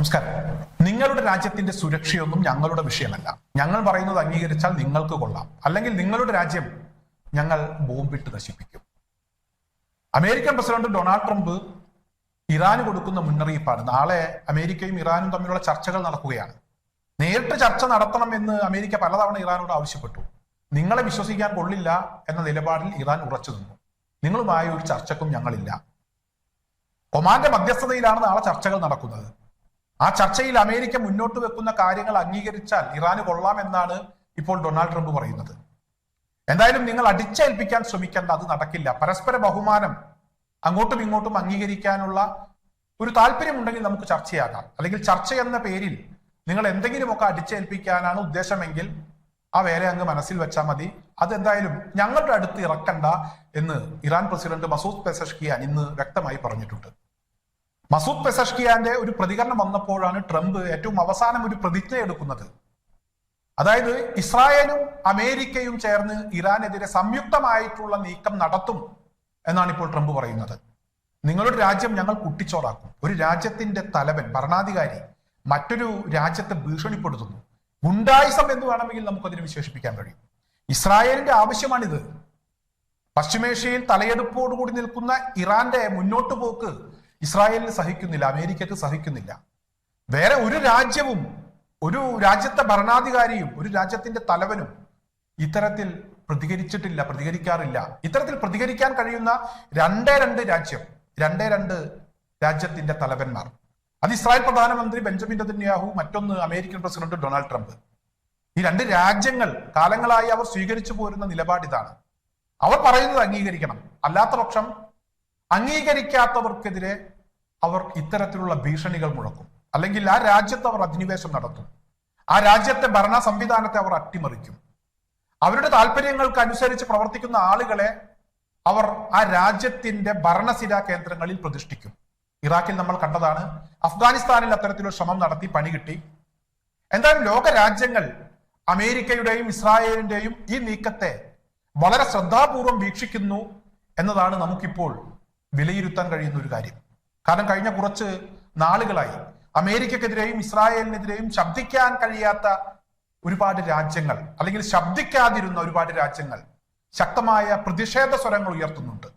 നമസ്കാരം. നിങ്ങളുടെ രാജ്യത്തിന്റെ സുരക്ഷയൊന്നും ഞങ്ങളുടെ വിഷയമല്ല. ഞങ്ങൾ പറയുന്നത് അംഗീകരിച്ചാൽ നിങ്ങൾക്ക് കൊള്ളാം. അല്ലെങ്കിൽ നിങ്ങളുടെ രാജ്യം ഞങ്ങൾ ബോംബിട്ട് നശിപ്പിക്കും. അമേരിക്കൻ പ്രസിഡന്റ് ഡൊണാൾഡ് ട്രംപ് ഇറാന് കൊടുക്കുന്ന മുന്നറിയിപ്പാണ്. നാളെ അമേരിക്കയും ഇറാനും തമ്മിലുള്ള ചർച്ചകൾ നടക്കുകയാണ്. നേരിട്ട് ചർച്ച നടത്തണം എന്ന് അമേരിക്ക പലതവണ ഇറാനോട് ആവശ്യപ്പെട്ടു. നിങ്ങളെ വിശ്വസിക്കാൻ കൊള്ളില്ല എന്ന നിലപാടിൽ ഇറാൻ ഉറച്ചു നിന്നു. നിങ്ങളുമായ ഒരു ചർച്ചക്കും ഞങ്ങളില്ല. ഒമാന്റെ മധ്യസ്ഥതയിലാണ് നാളെ ചർച്ചകൾ നടക്കുന്നത്. ആ ചർച്ചയിൽ അമേരിക്ക മുന്നോട്ട് വെക്കുന്ന കാര്യങ്ങൾ അംഗീകരിച്ചാൽ ഇറാന് കൊള്ളാമെന്നാണ് ഇപ്പോൾ ഡൊണാൾഡ് ട്രംപ് പറയുന്നത്. എന്തായാലും നിങ്ങൾ അടിച്ചേൽപ്പിക്കാൻ ശ്രമിക്കേണ്ട അത് നടക്കില്ല. പരസ്പര ബഹുമാനം അങ്ങോട്ടും ഇങ്ങോട്ടും അംഗീകരിക്കാനുള്ള ഒരു താല്പര്യമുണ്ടെങ്കിൽ നമുക്ക് ചർച്ചയാകാം. അല്ലെങ്കിൽ ചർച്ച എന്ന പേരിൽ നിങ്ങൾ എന്തെങ്കിലുമൊക്കെ അടിച്ചേൽപ്പിക്കാനാണ് ഉദ്ദേശമെങ്കിൽ ആ വേല അങ്ങ് മനസ്സിൽ വെച്ചാൽ മതി. അതെന്തായാലും ഞങ്ങളുടെ അടുത്ത് ഇറക്കണ്ട എന്ന് ഇറാൻ പ്രസിഡന്റ് മസൂദ് പെസഷ്കിയാൻ ഇന്ന് വ്യക്തമായി പറഞ്ഞിട്ടുണ്ട്. മസൂദ് പെസഷ്കിയാന്റെ ഒരു പ്രതികരണം വന്നപ്പോഴാണ് ട്രംപ് ഏറ്റവും അവസാനം ഒരു പ്രതിജ്ഞ എടുക്കുന്നത്. അതായത് ഇസ്രായേലും അമേരിക്കയും ചേർന്ന് ഇറാനെതിരെ സംയുക്തമായിട്ടുള്ള നീക്കം നടത്തും എന്നാണ് ഇപ്പോൾ ട്രംപ് പറയുന്നത്. നിങ്ങളുടെ രാജ്യം ഞങ്ങൾ കുട്ടിച്ചോറാക്കും. ഒരു രാജ്യത്തിന്റെ തലവൻ ഭരണാധികാരി മറ്റൊരു രാജ്യത്തെ ഭീഷണിപ്പെടുത്തുന്നു. ഗുണ്ടായിസം എന്ന് വേണമെങ്കിൽ നമുക്കതിനെ വിശേഷിപ്പിക്കാൻ കഴിയും. ഇസ്രായേലിന്റെ ആവശ്യമാണിത്. പശ്ചിമേഷ്യയിൽ തലയെടുപ്പോടുകൂടി നിൽക്കുന്ന ഇറാന്റെ മുന്നോട്ട് പോക്ക് ഇസ്രായേലിന് സഹിക്കുന്നില്ല അമേരിക്കക്ക് സഹിക്കുന്നില്ല. വേറെ ഒരു രാജ്യവും ഒരു രാജ്യത്തെ ഭരണാധികാരിയും ഒരു രാജ്യത്തിന്റെ തലവനും ഇത്തരത്തിൽ പ്രതികരിച്ചിട്ടില്ല പ്രതികരിക്കാറില്ല. ഇത്തരത്തിൽ പ്രതികരിക്കാൻ കഴിയുന്ന രണ്ടേ രണ്ട് രാജ്യം രണ്ടേ രണ്ട് രാജ്യത്തിന്റെ തലവന്മാർ. അത് ഇസ്രായേൽ പ്രധാനമന്ത്രി ബെഞ്ചമിൻ നെതന്യാഹു മറ്റൊന്ന് അമേരിക്കൻ പ്രസിഡന്റ് ഡൊണാൾഡ് ട്രംപ്. ഈ രണ്ട് രാജ്യങ്ങൾ കാലങ്ങളായി അവർ സ്വീകരിച്ചു പോരുന്ന നിലപാട് ഇതാണ്. അവർ പറയുന്നത് അംഗീകരിക്കണം. അല്ലാത്ത പക്ഷം അംഗീകരിക്കാത്തവർക്കെതിരെ അവർ ഇത്തരത്തിലുള്ള ഭീഷണികൾ മുഴക്കും. അല്ലെങ്കിൽ ആ രാജ്യത്ത് അവർ അധിനിവേശം നടത്തും. ആ രാജ്യത്തെ ഭരണ സംവിധാനത്തെ അവർ അട്ടിമറിക്കും. അവരുടെ താല്പര്യങ്ങൾക്ക് അനുസരിച്ച് പ്രവർത്തിക്കുന്ന ആളുകളെ അവർ ആ രാജ്യത്തിന്റെ ഭരണസിരാ കേന്ദ്രങ്ങളിൽ പ്രതിഷ്ഠിക്കും. ഇറാഖിൽ നമ്മൾ കണ്ടതാണ് അഫ്ഗാനിസ്ഥാനിൽ അത്തരത്തിലൊരു ശ്രമം നടത്തി പണി കിട്ടി. എന്തായാലും ലോക രാജ്യങ്ങൾ അമേരിക്കയുടെയും ഇസ്രായേലിന്റെയും ഈ നീക്കത്തെ വളരെ ശ്രദ്ധാപൂർവം വീക്ഷിക്കുന്നു എന്നതാണ് നമുക്കിപ്പോൾ വിലയിരുത്താൻ കഴിയുന്ന ഒരു കാര്യം. കാരണം കഴിഞ്ഞ കുറച്ച് നാളുകളായി അമേരിക്കക്കെതിരെയും ഇസ്രായേലിനെതിരെയും ശബ്ദിക്കാൻ കഴിയാത്ത ഒരുപാട് രാജ്യങ്ങൾ അല്ലെങ്കിൽ ശബ്ദിക്കാതിരുന്ന ഒരുപാട് രാജ്യങ്ങൾ ശക്തമായ പ്രതിഷേധ സ്വരങ്ങൾ ഉയർത്തുന്നുണ്ട്.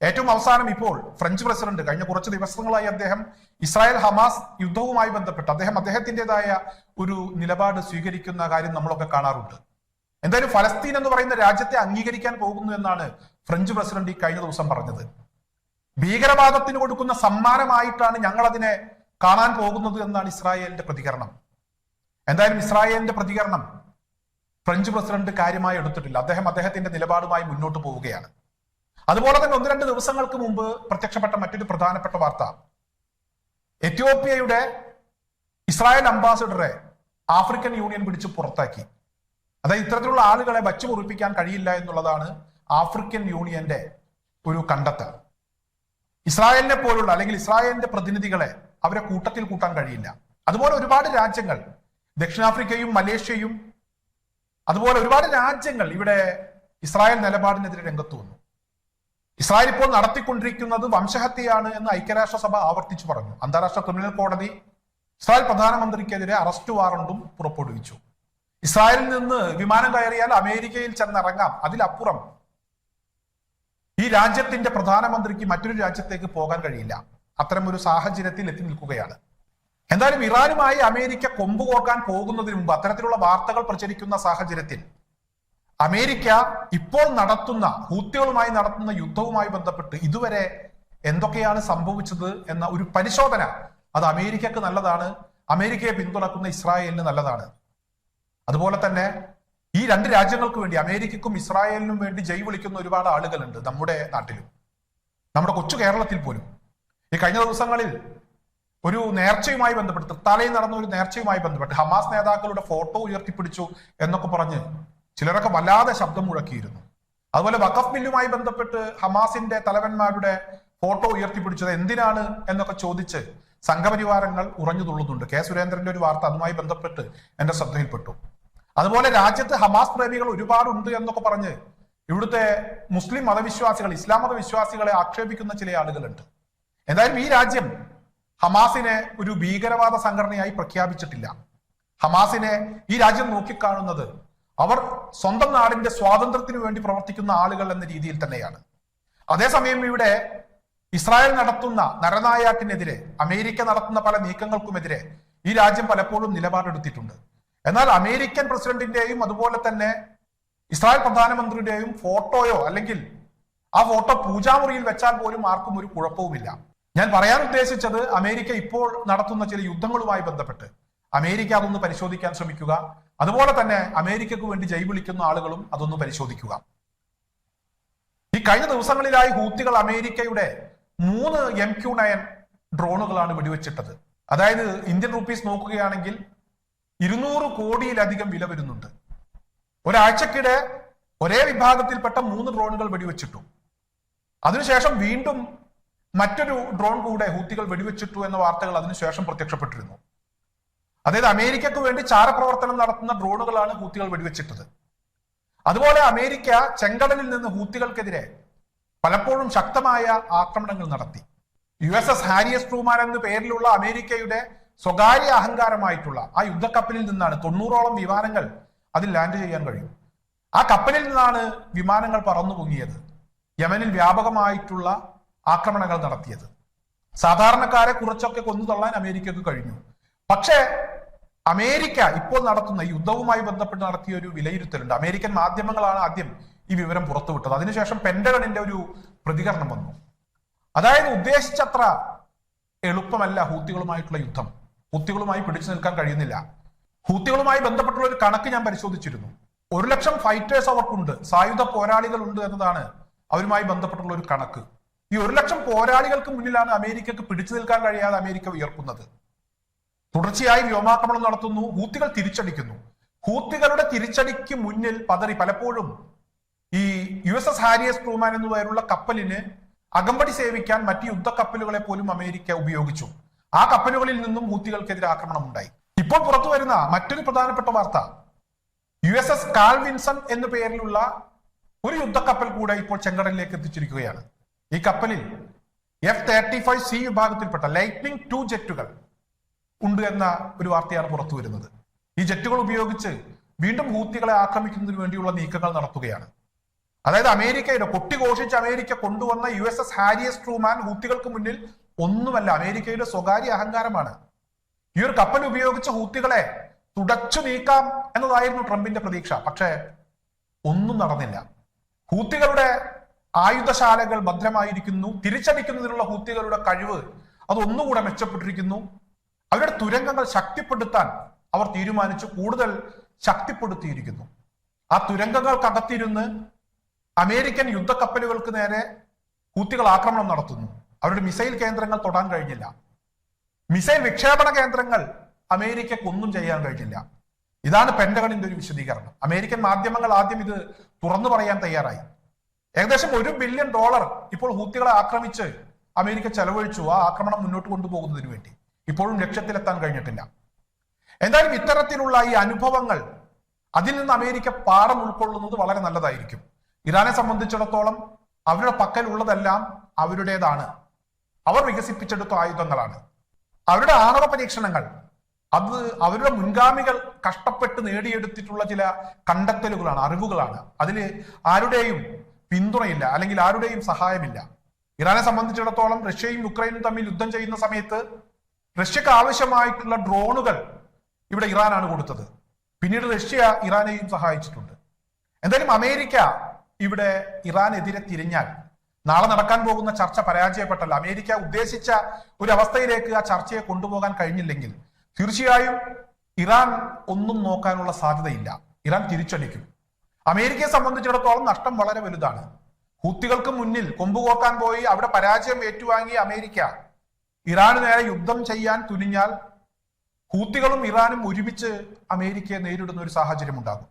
ഏറ്റവും അവസാനം ഇപ്പോൾ ഫ്രഞ്ച് പ്രസിഡന്റ് കഴിഞ്ഞ കുറച്ച് ദിവസങ്ങളായി അദ്ദേഹം ഇസ്രായേൽ ഹമാസ് യുദ്ധവുമായി ബന്ധപ്പെട്ട് അദ്ദേഹം അദ്ദേഹത്തിന്റെതായ ഒരു നിലപാട് സ്വീകരിക്കുന്ന കാര്യം നമ്മളൊക്കെ കാണാറുണ്ട്. എന്തായാലും ഫലസ്തീൻ എന്ന് പറയുന്ന രാജ്യത്തെ അംഗീകരിക്കാൻ പോകുന്നു എന്നാണ് ഫ്രഞ്ച് പ്രസിഡന്റ് ഈ കഴിഞ്ഞ ദിവസം പറഞ്ഞത്. ഭീകരവാദത്തിന് കൊടുക്കുന്ന സമ്മാനമായിട്ടാണ് ഞങ്ങൾ അതിനെ കാണാൻ പോകുന്നത് എന്നാണ് ഇസ്രായേലിന്റെ പ്രതികരണം. എന്തായാലും ഇസ്രായേലിന്റെ പ്രതികരണം ഫ്രഞ്ച് പ്രസിഡന്റ് കാര്യമായി എടുത്തിട്ടില്ല. അദ്ദേഹം അദ്ദേഹത്തിന്റെ നിലപാടുമായി മുന്നോട്ട് പോവുകയാണ്. അതുപോലെ തന്നെ ഒന്ന് രണ്ട് ദിവസങ്ങൾക്ക് മുമ്പ് പ്രത്യക്ഷപ്പെട്ട മറ്റൊരു പ്രധാനപ്പെട്ട വാർത്ത. എത്യോപ്യയുടെ ഇസ്രായേൽ അംബാസിഡറെ ആഫ്രിക്കൻ യൂണിയൻ പിടിച്ച് പുറത്താക്കി. അതായത് ഇത്തരത്തിലുള്ള ആളുകളെ വച്ചു മുറിപ്പിക്കാൻ കഴിയില്ല എന്നുള്ളതാണ് ആഫ്രിക്കൻ യൂണിയന്റെ ഒരു കണ്ടെത്തൽ. ഇസ്രായേലിനെ പോലുള്ള അല്ലെങ്കിൽ ഇസ്രായേലിന്റെ പ്രതിനിധികളെ അവരെ കൂട്ടത്തിൽ കൂട്ടാൻ കഴിയില്ല. അതുപോലെ ഒരുപാട് രാജ്യങ്ങൾ ദക്ഷിണാഫ്രിക്കയും മലേഷ്യയും അതുപോലെ ഒരുപാട് രാജ്യങ്ങൾ ഇവിടെ ഇസ്രായേൽ നിലപാടിനെതിരെ രംഗത്ത് വന്നു. ഇസ്രായേൽ ഇപ്പോൾ നടത്തിക്കൊണ്ടിരിക്കുന്നത് വംശഹത്യയാണ് എന്ന് ഐക്യരാഷ്ട്രസഭ ആവർത്തിച്ചു പറഞ്ഞു. അന്താരാഷ്ട്ര ക്രിമിനൽ കോടതി ഇസ്രായേൽ പ്രധാനമന്ത്രിക്കെതിരെ അറസ്റ്റ് വാറണ്ടും പുറപ്പെടുവിച്ചു. ഇസ്രായേലിൽ നിന്ന് വിമാനം കയറിയാൽ അമേരിക്കയിൽ ചെന്നിറങ്ങാം. അതിലപ്പുറം ഈ രാജ്യത്തിന്റെ പ്രധാനമന്ത്രിക്ക് മറ്റൊരു രാജ്യത്തേക്ക് പോകാൻ കഴിയില്ല. അത്തരം ഒരു സാഹചര്യത്തിൽ എത്തി നിൽക്കുകയാണ്. എന്തായാലും ഇറാനുമായി അമേരിക്ക കൊമ്പ് കോർക്കാൻ പോകുന്നതിന് മുമ്പ് അത്തരത്തിലുള്ള വാർത്തകൾ പ്രചരിക്കുന്ന സാഹചര്യത്തിൽ അമേരിക്ക ഇപ്പോൾ നടത്തുന്ന ഹൂത്തികളുമായി നടത്തുന്ന യുദ്ധവുമായി ബന്ധപ്പെട്ട് ഇതുവരെ എന്തൊക്കെയാണ് സംഭവിച്ചത് എന്ന ഒരു പരിശോധന അത് അമേരിക്കക്ക് നല്ലതാണ് അമേരിക്കയെ പിന്തുണക്കുന്ന ഇസ്രായേലിന് നല്ലതാണ്. അതുപോലെ തന്നെ ഈ രണ്ട് രാജ്യങ്ങൾക്ക് വേണ്ടി അമേരിക്കക്കും ഇസ്രായേലിനും വേണ്ടി ജയ് വിളിക്കുന്ന ഒരുപാട് ആളുകളുണ്ട് നമ്മുടെ നാട്ടിലും. നമ്മുടെ കൊച്ചു കേരളത്തിൽ പോലും. ഈ കഴിഞ്ഞ ദിവസങ്ങളിൽ ഒരു നേർച്ചയുമായി ബന്ധപ്പെട്ട് തൃത്താലയിൽ നടന്ന ഒരു നേർച്ചയുമായി ബന്ധപ്പെട്ട് ഹമാസ് നേതാക്കളുടെ ഫോട്ടോ ഉയർത്തിപ്പിടിച്ചു എന്നൊക്കെ പറഞ്ഞ് ചിലരൊക്കെ വല്ലാതെ ശബ്ദം മുഴക്കിയിരുന്നു. അതുപോലെ വഖഫ് ബില്ലുമായി ബന്ധപ്പെട്ട് ഹമാസിന്റെ തലവന്മാരുടെ ഫോട്ടോ ഉയർത്തിപ്പിടിച്ചത് എന്തിനാണ് എന്നൊക്കെ ചോദിച്ച് സംഘപരിവാരങ്ങൾ ഉറഞ്ഞു തുള്ളുന്നുണ്ട്. കെ സുരേന്ദ്രന്റെ ഒരു വാർത്ത അതുമായി ബന്ധപ്പെട്ട് എന്റെ ശ്രദ്ധയിൽപ്പെട്ടു. അതുപോലെ രാജ്യത്ത് ഹമാസ് പ്രേമികൾ ഒരുപാടുണ്ട് എന്നൊക്കെ പറഞ്ഞ് ഇവിടുത്തെ മുസ്ലിം മതവിശ്വാസികൾ ഇസ്ലാം മതവിശ്വാസികളെ ആക്ഷേപിക്കുന്ന ചില ആളുകളുണ്ട്. എന്തായാലും ഈ രാജ്യം ഹമാസിനെ ഒരു ഭീകരവാദ സംഘടനയായി പ്രഖ്യാപിച്ചിട്ടില്ല. ഹമാസിനെ ഈ രാജ്യം നോക്കിക്കാണുന്നത് അവർ സ്വന്തം നാടിന്റെ സ്വാതന്ത്ര്യത്തിന് വേണ്ടി പ്രവർത്തിക്കുന്ന ആളുകൾ എന്ന രീതിയിൽ തന്നെയാണ്. അതേസമയം ഇവിടെ ഇസ്രായേൽ നടത്തുന്ന നരനായാട്ടിനെതിരെ അമേരിക്ക നടത്തുന്ന പല നീക്കങ്ങൾക്കുമെതിരെ ഈ രാജ്യം പലപ്പോഴും നിലപാടെടുത്തിട്ടുണ്ട്. എന്നാൽ അമേരിക്കൻ പ്രസിഡന്റിന്റെയും അതുപോലെ തന്നെ ഇസ്രായേൽ പ്രധാനമന്ത്രിയുടെയും ഫോട്ടോയോ അല്ലെങ്കിൽ ആ ഫോട്ടോ പൂജാമുറിയിൽ വെച്ചാൽ പോലും ആർക്കും ഒരു കുഴപ്പവുമില്ല. ഞാൻ പറയാൻ ഉദ്ദേശിച്ചത് അമേരിക്ക ഇപ്പോൾ നടത്തുന്ന ചില യുദ്ധങ്ങളുമായി ബന്ധപ്പെട്ട്. അമേരിക്ക അതൊന്ന് പരിശോധിക്കാൻ ശ്രമിക്കുക. അതുപോലെ തന്നെ അമേരിക്കക്ക് വേണ്ടി ജൈ വിളിക്കുന്ന ആളുകളും അതൊന്ന് പരിശോധിക്കുക. ഈ കഴിഞ്ഞ ദിവസങ്ങളിലായി ഹൂത്തികൾ അമേരിക്കയുടെ മൂന്ന് എം ക്യു നയൻ ഡ്രോണുകളാണ് വെടിവെച്ചിട്ടത്. അതായത് ഇന്ത്യൻ റുപ്പീസ് നോക്കുകയാണെങ്കിൽ ഇരുന്നൂറ് കോടിയിലധികം വില വരുന്നുണ്ട്. ഒരാഴ്ചക്കിടെ ഒരേ വിഭാഗത്തിൽപ്പെട്ട മൂന്ന് ഡ്രോണുകൾ വെടിവെച്ചിട്ടു. അതിനുശേഷം വീണ്ടും മറ്റൊരു ഡ്രോൺ കൂടെ ഹൂത്തികൾ വെടിവെച്ചിട്ടു എന്ന വാർത്തകൾ അതിനുശേഷം പ്രത്യക്ഷപ്പെട്ടിരുന്നു. അതായത് അമേരിക്കക്ക് വേണ്ടി ചാരപ്രവർത്തനം നടത്തുന്ന ഡ്രോണുകളാണ് ഹൂത്തികൾ വെടിവെച്ചിട്ടത്. അതുപോലെ അമേരിക്ക ചെങ്കടലിൽ നിന്ന് ഹൂത്തികൾക്കെതിരെ പലപ്പോഴും ശക്തമായ ആക്രമണങ്ങൾ നടത്തി. U S S Harry S Truman എന്ന പേരിലുള്ള അമേരിക്കയുടെ സ്വകാര്യ അഹങ്കാരമായിട്ടുള്ള ആ യുദ്ധക്കപ്പലിൽ നിന്നാണ് തൊണ്ണൂറോളം വിമാനങ്ങൾ അതിൽ ലാൻഡ് ചെയ്യാൻ കഴിയും. ആ കപ്പലിൽ നിന്നാണ് വിമാനങ്ങൾ പറന്നു പൊങ്ങിയത് യമനിൽ വ്യാപകമായിട്ടുള്ള ആക്രമണങ്ങൾ നടത്തിയത്. സാധാരണക്കാരെ കുറച്ചൊക്കെ കൊന്നു തള്ളാൻ അമേരിക്കക്ക് കഴിഞ്ഞു. പക്ഷേ അമേരിക്ക ഇപ്പോൾ നടത്തുന്ന യുദ്ധവുമായി ബന്ധപ്പെട്ട് നടത്തിയ ഒരു വിലയിരുത്തലുണ്ട്. അമേരിക്കൻ മാധ്യമങ്ങളാണ് ആദ്യം ഈ വിവരം പുറത്തുവിട്ടത്. അതിനുശേഷം പെന്റഗണിന്റെ ഒരു പ്രതികരണം വന്നു. അതായത് ഉദ്ദേശിച്ചത്ര എളുപ്പമല്ല ഹൂത്തികളുമായിട്ടുള്ള യുദ്ധം. ഹൂത്തികളുമായി പിടിച്ചു നിൽക്കാൻ കഴിയുന്നില്ല. ഹൂത്തികളുമായി ബന്ധപ്പെട്ടുള്ള ഒരു കണക്ക് ഞാൻ പരിശോധിച്ചിരുന്നു. ഒരു ലക്ഷം ഫൈറ്റേഴ്സ് അവർക്കുണ്ട്. സായുധ പോരാളികൾ ഉണ്ട് എന്നതാണ് അവരുമായി ബന്ധപ്പെട്ടുള്ള ഒരു കണക്ക്. ഈ ഒരു ലക്ഷം പോരാളികൾക്ക് മുന്നിലാണ് അമേരിക്കക്ക് പിടിച്ചു നിൽക്കാൻ കഴിയാതെ അമേരിക്ക ഉയർക്കുന്നത് തുടർച്ചയായി വ്യോമാക്രമണം നടത്തുന്നു. ഹൂത്തികൾ തിരിച്ചടിക്കുന്നു. ഹൂത്തികളുടെ തിരിച്ചടിക്ക് മുന്നിൽ പതറി പലപ്പോഴും ഈ U S S Harry S Truman എന്നു പേരുള്ള കപ്പലിന് അകമ്പടി സേവിക്കാൻ മറ്റ് യുദ്ധക്കപ്പലുകളെ പോലും അമേരിക്ക ഉപയോഗിച്ചു. ആ കപ്പലുകളിൽ നിന്നും ഹൂത്തികൾക്കെതിരെ ആക്രമണം ഉണ്ടായി ഇപ്പോൾ പുറത്തു വരുന്ന മറ്റൊരു പ്രധാനപ്പെട്ട വാർത്ത. U S S Carl Vinson എന്ന പേരിലുള്ള ഒരു യുദ്ധക്കപ്പൽ കൂടെ ഇപ്പോൾ ചെങ്കടലിലേക്ക് എത്തിച്ചിരിക്കുകയാണ്. ഈ കപ്പലിൽ എഫ് തേർട്ടി ഫൈവ് സി വിഭാഗത്തിൽപ്പെട്ട ലൈറ്റ്നിങ് ടു ജെറ്റുകൾ ഉണ്ട് എന്ന ഒരു വാർത്തയാണ് പുറത്തു വരുന്നത്. ഈ ജെറ്റുകൾ ഉപയോഗിച്ച് വീണ്ടും ഹൂത്തികളെ ആക്രമിക്കുന്നതിന് വേണ്ടിയുള്ള നീക്കങ്ങൾ നടത്തുകയാണ്. അതായത് അമേരിക്കയുടെ കൊട്ടിഘോഷിച്ച് അമേരിക്ക കൊണ്ടുവന്ന U S S Harry S Truman ഹൂത്തികൾക്ക് മുന്നിൽ ഒന്നുമല്ല അമേരിക്കയുടെ സ്വകാര്യ അഹങ്കാരമാണ്. ഈ ഒരു കപ്പൽ ഉപയോഗിച്ച ഹൂത്തികളെ തുടച്ചു നീക്കാം എന്നതായിരുന്നു ട്രംപിന്റെ പ്രതീക്ഷ. പക്ഷേ ഒന്നും നടന്നില്ല. ഹൂത്തികളുടെ ആയുധശാലകൾ ഭദ്രമായിരിക്കുന്നു. തിരിച്ചടിക്കുന്നതിനുള്ള ഹൂത്തികളുടെ കഴിവ് അത് ഒന്നുകൂടെ മെച്ചപ്പെട്ടിരിക്കുന്നു. അവരുടെ തുരങ്കങ്ങൾ ശക്തിപ്പെടുത്താൻ അവർ തീരുമാനിച്ചു. കൂടുതൽ ശക്തിപ്പെടുത്തിയിരിക്കുന്നു. ആ തുരങ്കങ്ങൾക്കകത്തിരുന്ന് അമേരിക്കൻ യുദ്ധക്കപ്പലുകൾക്ക് നേരെ ഹൂത്തികൾ ആക്രമണം നടത്തുന്നു. അവരുടെ മിസൈൽ കേന്ദ്രങ്ങൾ തൊടാൻ കഴിഞ്ഞില്ല. മിസൈൽ വിക്ഷേപണ കേന്ദ്രങ്ങൾ അമേരിക്കക്ക് ഒന്നും ചെയ്യാൻ കഴിഞ്ഞില്ല. ഇതാണ് പെന്റഗണിന്റെ ഒരു വിശദീകരണം. അമേരിക്കൻ മാധ്യമങ്ങൾ ആദ്യം ഇത് തുറന്നു പറയാൻ തയ്യാറായി. ഏകദേശം ഒരു ബില്യൺ ഡോളർ ഇപ്പോൾ ഹൂത്തികളെ ആക്രമിച്ച് അമേരിക്ക ചെലവഴിച്ചു ആ ആക്രമണം മുന്നോട്ട് കൊണ്ടുപോകുന്നതിന് വേണ്ടി. ഇപ്പോഴും ലക്ഷ്യത്തിലെത്താൻ കഴിഞ്ഞിട്ടില്ല. എന്തായാലും ഇത്തരത്തിലുള്ള ഈ അനുഭവങ്ങൾ അതിൽ നിന്ന് അമേരിക്ക പാഠം ഉൾക്കൊള്ളുന്നത് വളരെ നല്ലതായിരിക്കും. ഇറാനെ സംബന്ധിച്ചിടത്തോളം അവരുടെ പക്കലുള്ളതെല്ലാം അവരുടേതാണ്. അവർ വികസിപ്പിച്ചെടുത്ത ആയുധങ്ങളാണ്. അവരുടെ ആണവ പരീക്ഷണങ്ങൾ അത് അവരുടെ മുൻഗാമികൾ കഷ്ടപ്പെട്ട് നേടിയെടുത്തിട്ടുള്ള ചില കണ്ടെത്തലുകളാണ് അറിവുകളാണ്. അതിൽ ആരുടെയും പിന്തുണയില്ല അല്ലെങ്കിൽ ആരുടെയും സഹായമില്ല. ഇറാനെ സംബന്ധിച്ചിടത്തോളം റഷ്യയും യുക്രൈനും തമ്മിൽ യുദ്ധം ചെയ്യുന്ന സമയത്ത് റഷ്യക്ക് ആവശ്യമായിട്ടുള്ള ഡ്രോണുകൾ ഇവിടെ ഇറാനാണ് കൊടുത്തത്. പിന്നീട് റഷ്യ ഇറാനെയും സഹായിച്ചിട്ടുണ്ട്. എന്തായാലും അമേരിക്ക ഇവിടെ ഇറാനെതിരെ തിരിഞ്ഞാൽ നാളെ നടക്കാൻ പോകുന്ന ചർച്ച പരാജയപ്പെട്ടല്ല. അമേരിക്ക ഉദ്ദേശിച്ച ഒരു അവസ്ഥയിലേക്ക് ആ ചർച്ചയെ കൊണ്ടുപോകാൻ കഴിഞ്ഞില്ലെങ്കിൽ തീർച്ചയായും ഇറാൻ ഒന്നും നോക്കാനുള്ള സാധ്യതയില്ല. ഇറാൻ തിരിച്ചടിക്കും. അമേരിക്കയെ സംബന്ധിച്ചിടത്തോളം നഷ്ടം വളരെ വലുതാണ്. ഹൂത്തികൾക്ക് മുന്നിൽ കൊമ്പുകോക്കാൻ പോയി അവിടെ പരാജയം ഏറ്റുവാങ്ങിയ അമേരിക്ക ഇറാന് നേരെ യുദ്ധം ചെയ്യാൻ തുനിഞ്ഞാൽ ഹൂത്തികളും ഇറാനും ഒരുമിച്ച് അമേരിക്കയെ നേരിടുന്ന ഒരു സാഹചര്യം ഉണ്ടാകും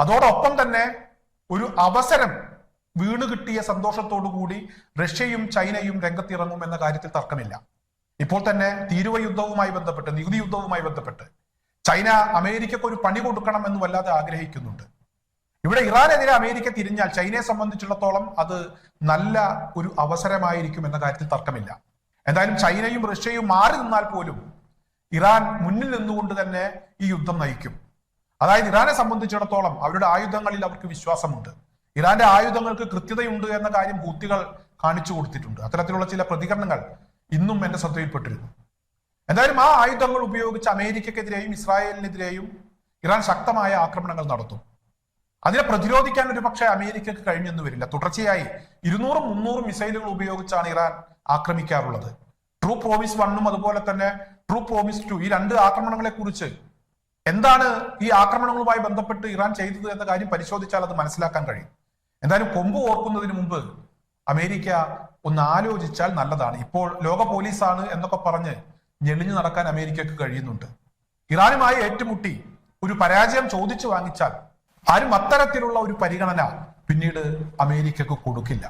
അതോടൊപ്പം തന്നെ ഒരു അവസരം വീണ് കിട്ടിയ സന്തോഷത്തോടു കൂടി റഷ്യയും ചൈനയും രംഗത്തിറങ്ങും എന്ന കാര്യത്തിൽ തർക്കമില്ല. ഇപ്പോൾ തന്നെ തീരുവ യുദ്ധവുമായി ബന്ധപ്പെട്ട് നികുതി യുദ്ധവുമായി ബന്ധപ്പെട്ട് ചൈന അമേരിക്കക്ക് ഒരു പണി കൊടുക്കണം എന്ന് വല്ലാതെ ആഗ്രഹിക്കുന്നുണ്ട്. ഇവിടെ ഇറാനെതിരെ അമേരിക്ക തിരിഞ്ഞാൽ ചൈനയെ സംബന്ധിച്ചിടത്തോളം അത് നല്ല ഒരു അവസരമായിരിക്കും എന്ന കാര്യത്തിൽ തർക്കമില്ല. എന്തായാലും ചൈനയും റഷ്യയും മാറി നിന്നാൽ പോലും ഇറാൻ മുന്നിൽ നിന്നുകൊണ്ട് തന്നെ ഈ യുദ്ധം നയിക്കും. അതായത് ഇറാനെ സംബന്ധിച്ചിടത്തോളം അവരുടെ ആയുധങ്ങളിൽ അവർക്ക് വിശ്വാസമുണ്ട്. ഇറാന്റെ ആയുധങ്ങൾക്ക് കൃത്യതയുണ്ട് എന്ന കാര്യം ഹൂത്തികൾ കാണിച്ചു കൊടുത്തിട്ടുണ്ട്. അത്തരത്തിലുള്ള ചില പ്രതികരണങ്ങൾ ഇന്നും എന്റെ ശ്രദ്ധയിൽപ്പെട്ടിരുന്നു. എന്തായാലും ആ ആയുധങ്ങൾ ഉപയോഗിച്ച് അമേരിക്കക്കെതിരെയും ഇസ്രായേലിനെതിരെയും ഇറാൻ ശക്തമായ ആക്രമണങ്ങൾ നടത്തും. അതിനെ പ്രതിരോധിക്കാൻ ഒരു പക്ഷേ അമേരിക്കക്ക് കഴിഞ്ഞെന്ന് വരില്ല. തുടർച്ചയായി ഇരുന്നൂറും മുന്നൂറും മിസൈലുകൾ ഉപയോഗിച്ചാണ് ഇറാൻ ആക്രമിക്കാറുള്ളത്. ട്രൂ പ്രോമിസ് വണ്ണും അതുപോലെ തന്നെ ട്രൂ പ്രോമിസ് ടു ഈ രണ്ട് ആക്രമണങ്ങളെ കുറിച്ച് എന്താണ് ഈ ആക്രമണങ്ങളുമായി ബന്ധപ്പെട്ട് ഇറാൻ ചെയ്തത് എന്ന കാര്യം പരിശോധിച്ചാൽ അത് മനസ്സിലാക്കാൻ കഴിയും. എന്തായാലും കൊമ്പ് ഓർക്കുന്നതിന് മുമ്പ് അമേരിക്ക ഒന്ന് ആലോചിച്ചാൽ നല്ലതാണ്. ഇപ്പോൾ ലോക പോലീസാണ് എന്നൊക്കെ പറഞ്ഞ് ഞെളിഞ്ഞു നടക്കാൻ അമേരിക്കക്ക് കഴിയുന്നുണ്ട്. ഇറാനുമായി ഏറ്റുമുട്ടി ഒരു പരാജയം ചോദിച്ചു വാങ്ങിച്ചാൽ ആരും അത്തരത്തിലുള്ള ഒരു പരിഗണന പിന്നീട് അമേരിക്കക്ക് കൊടുക്കില്ല.